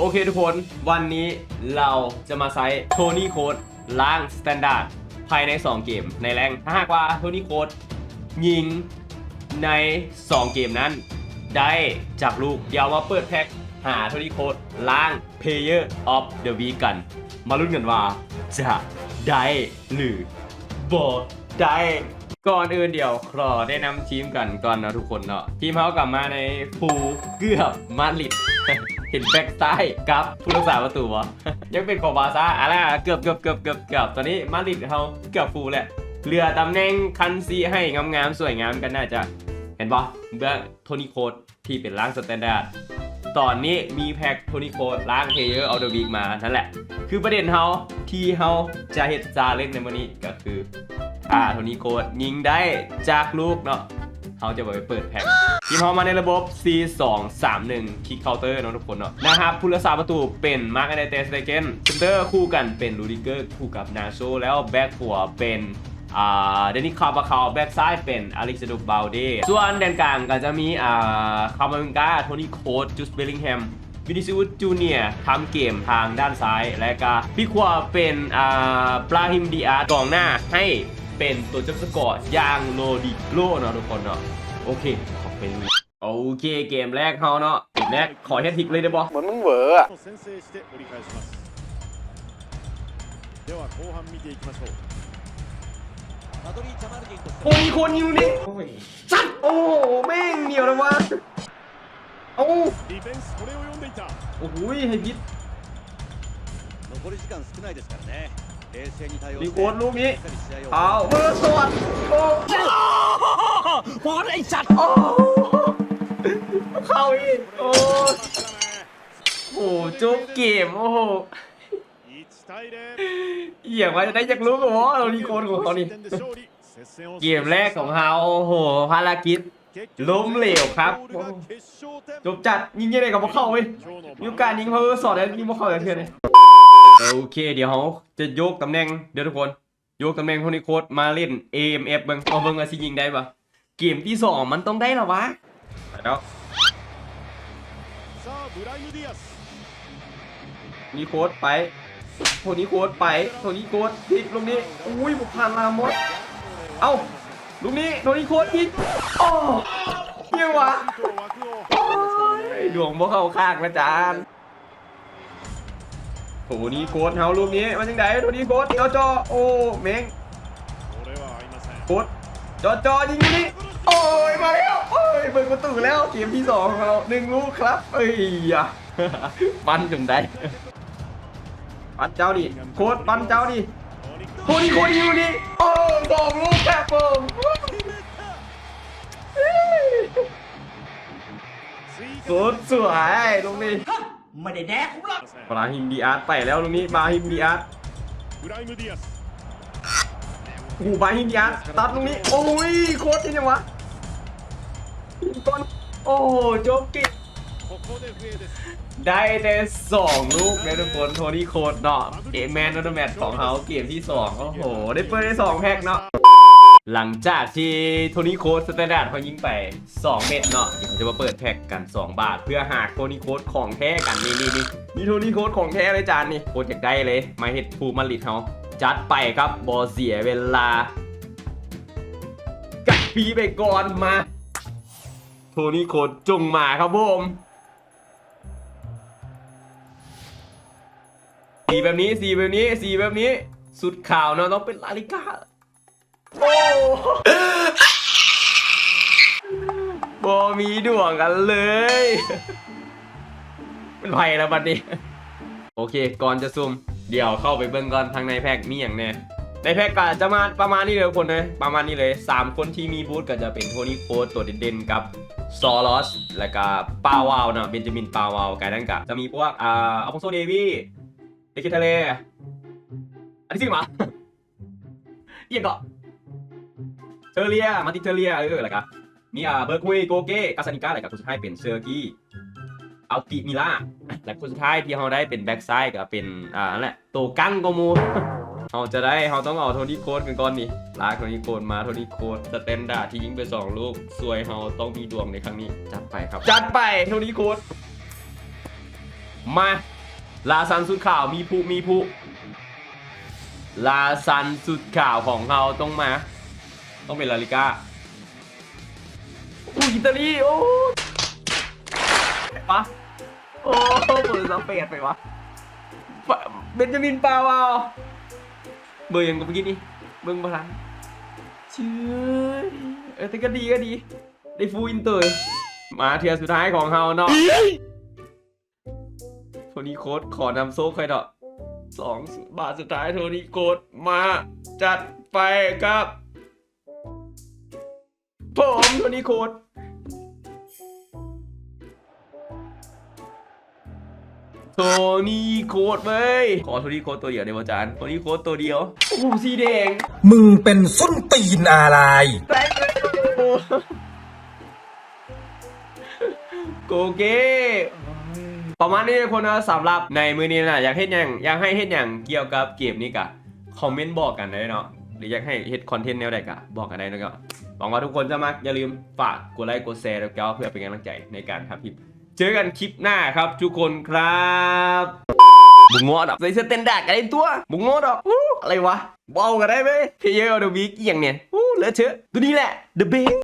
โอเคทุกคนวันนี้เราจะมาใช้โทนี่โค้ดล้างสแตนดาร์ดภายใน 2 เกมในแรงถ้าหากว่าโทนี่โค้ดยิงใน 2 เกมนั้น ได้จากลูก เดี๋ยวมาเปิดแพ็คหาโทนี่โค้ดล้าง Player of the Week กัน มาลุ้นกันว่า จะได้หรือบ่ได้ก่อนอื่นเดี๋ยวขอได้นำทีมกันก่อนนะทุกคนเนาะทีมเขากลับมาในฟูเกือบมาดริด เห็นแบ็กซ้ายกับผู้รักษาประตูวะยังเป็นของบาซ่าอะไรอะเกือบเกือบเกือบเกือบเกือบตอนนี้มาดริดเขาเกือบฟูลแหละเหลือตำแหน่งคันซีให้งามๆสวยงามกันน่าจะเห็นปะเบื้องโทนี่โคดที่เป็นร่างสแตนดาร์ดตอนนี้มีแพ็คโทนี่โคดร่างเพลเยอร์เอาเดอะวีกมานั่นแหละ คือประเด็นเฮาที่เฮาจะเฮ็ดจาเล่นในวันนี้ก็คืออ่าโทนี่โคดยิงได้จากลูกเนาะเขาจะไปเปิดแพ็ค ทีมเฮามาในระบบ C 2 3 1 คิกเคาน์เตอร์นะทุกคนเนาะนะครับผู้รักษาประตูเป็นมาร์กไนเตสเตเกนเซนเตอร์คู่กันเป็นลูดิเกอร์คู่กับนาโชแล้วแบ็คขวาเป็นอ่าเดนิคาบาคาแบ็กซ้ายเป็นอเล็กซานดูบาลเดส่วนแดนกลางก็จะมีอ่าคาร์มาบิงกาโทนี่โคดจูสเบลลิงแฮมวินิซิอุสจูเนียทำเกมทางด้านซ้าย และก็พี่ขวาเป็นอ่าปลาฮิมดีอาร์กองหน้าให้ เป็นตัวจับสกอร์อย่างโลดิโลเนาะทุกคนเนาะโอเค ขอบเป็นโอเคเกมแรกเฮาเนาะเกมแรกขอเฮดทิกเลยได้บ่ เหมือนมึงเหวออะ と先制して折り返しますでは後半見ていきましょうマドリー・チャマルディンとして โอ้มีคนอยู่นี่โอ้ยสัตว์โอ้โหแม่งเหนียวแล้ววะเอ้า ディフェンスこれを読んでいた โอ้โหให้พิษ 残り時間少ないですからね冷静に対応 รีโกนลูกนี้เอาเบอร์สวดโอ้บอลไอ้จัดโอ้เข้าอีกโอ้โหจบเกมโอ้โหเหี้ยว่าจะได้จากลูกกับวอเรารีโกนของเขาดิเกมแรกของเฮาโอ้โหภารกิจล้มเหลวครับจบจัดยิงยังไงกับพวกเขาเว้ยมีโการยิงเขาสอดแล้วยิงพวกเขาแต่เทือนเลย โอเค เดี๋ยวเขาจะโยกตำแหน่งเดี๋ยวทุกคนโยกตำแหน่งโทนี่โค้ดมาเล่น AMF เบิ้งเอาเบิ้งอาซิยิงได้ปะเกมที่สองมันต้องได้หรอวะแล้วนี่โค้ดไปโทนี่โค้ดไปโทนี่โค้ดพิกลูกนี้อุ้ยบุกผ่านลามดเอ้าลูกนี้โทนี่โค้ดพลิกโอ้เยี่ยวะดวงพวกเขาข้างนะจาน โอ้นี่โค้ดเฮาลูกนี้มันยังไงตัวนี้โค้เจอจอโอ้เม้งโค้ดจอจอยิงนี่โอ้ยมาแล้โอ้ยเปิดประตูแล้วเกมที่สองเราหนึ่งลูกครับเอ้ย่ะปั้นถึงได้ปั้นเจ้าดิโค้ดปั้นเจ้าดิโค้ดโค้ดยิงนี่โอ้สองลูกแค่เพิ่มสุดสวยตรงนี้ ไม่ได้แดกผมหรอกบาฮิมดีอาร์ตไปแล้วตรงนี้บาฮิมดีอาร์ตโอ้บาฮิมดีอาร์ตตัดตรงนี้ โอ้ยโคตรจริงวะต้นโอ้โจกิได้แต่สองลูกนะทุกคนโทนี่โคตรเนาะเอแมนนัทแมทของเขาเกมที่สองโอ้โห ได้เปิดได้สองแพ็กเนาะ หลังจากที่โทนี่โคดสแตนดาร์ดเขายิงไป 2 เม็ดเนาะเดี๋ยวเขาจะมาเปิดแพ็คกัน 2 บาท เพื่อหาโทนี่โคดของแท้กันนี่นี่นี่นี่โทนี่โคดของแท้เลยจานนี่โคตรอยากได้เลย มาเฮ็ดภูมาริดเขาจัดไปครับบอเสียเวลา กัดปีไปก่อนมา โทนี่โคดจงมาครับผมสีแบบนี้สีแบบนี้สีแบบนี้ สุดข่าวเนาะต้องเป็นลาลิก้า บอมีดวงกันเลยเป็นไผ่แล้วบัดนี้ โอเค ก่อนจะซูมเดี๋ยวเข้าไปเบิ่งก่อนทางในแพ็กมีอย่างแน่ในแพ็กก็จะมาประมาณนี้เลยทุกคนเลยประมาณนี้เลย 3 คนที่มีบูธก็จะเป็นโทนี่โค้ดตัวเด่นๆกับซอลอส แล้วก็ปาวาวนะเบนจามินปาวาวกายดังกะจะมีพวกอ่าอัลฟองโซเดวี่เอกิทะเลอันที่สี่มาเอียงก็เทอร์เรียมาติเทอร์เรียเอออะไรกันมีอ่าเบอร์คุยโกเก้กาซานิก้าอะไรกับคนสุดท้ายเป็นเซอร์กี้อัลติมิล่าและคนสุดท้ายที่เราได้เป็นแบ็กไซด์ก็เป็นอ่านั่นแหละโตกังโกมูเราจะได้เราต้องเอาโทนี่โค้ดกันก่อนนี่ลากโทนี่โค้ดมาโทนี่โค้ดสเตนดาร์ดที่ยิงไปสองลูกสวยเราต้องมีดวงในครั้งนี้ จัดไปครับ จัดไปโทนี่โค้ดมา ลาซันสุดข่าวมีผู้มีผู้ลาซันสุดข่าวของเราต้องมา ต้องเป็นลาลิก้าอู้อิตาลีโอ้ปะโอ้เปิดสเปดไปวะปะเบนจามินปาวาวเบอร์ยังกับเมื่อกี้นี่เบิ้งพลังเชื่อเออแต่ก็ดีก็ดี ได้ฟูลอินเตอร์ มาเทียร์สุดท้ายของเราเนาะโทนี่โค้ดขอนำโซ่ใครเถอะสองบาทสุดท้ายโทนี่โค้ดมาจัดไปครับ ผมโทนี่โค้ดโทนี่โค้ดเว้ย ขอโทนี่โค้ดตัวเดียวเดี๋ยวอาจารย์โทนี่โค้ดตัวเดียว โอ้โหสีแดงมึงเป็นส้นตีนอะไร แตงเลยโอ้โหโกเก้ประมาณนี้ทุกคนนะสำหรับในมือนี้นะอยากเฮ็ดอย่างอยากให้เฮ็ดอย่างเกี่ยวกับเกมนี้กะคอมเมนต์บอกกันได้เนาะหรืออยากให้เฮ็ดคอนเทนต์แนวใดกะบอกกันได้นะก็ หวังว่าทุกคนจะมากอย่าลืมฝากกดไลค์กดแชร์แล้วก็เพื่อเป็นกำลังใจในการทำคลิป เจอกันคลิปหน้าครับทุกคนครับบุงงอดอกใส่เสื้อเต้นดากกันได้ตัวบุงงอดอกอะไรวะเบากันได้ไหมเพย์เยอร์เดอะบิ๊กอย่างเนี้ยอู้เลอะเทอะตัวนี้แหละเดอะบิ๊ก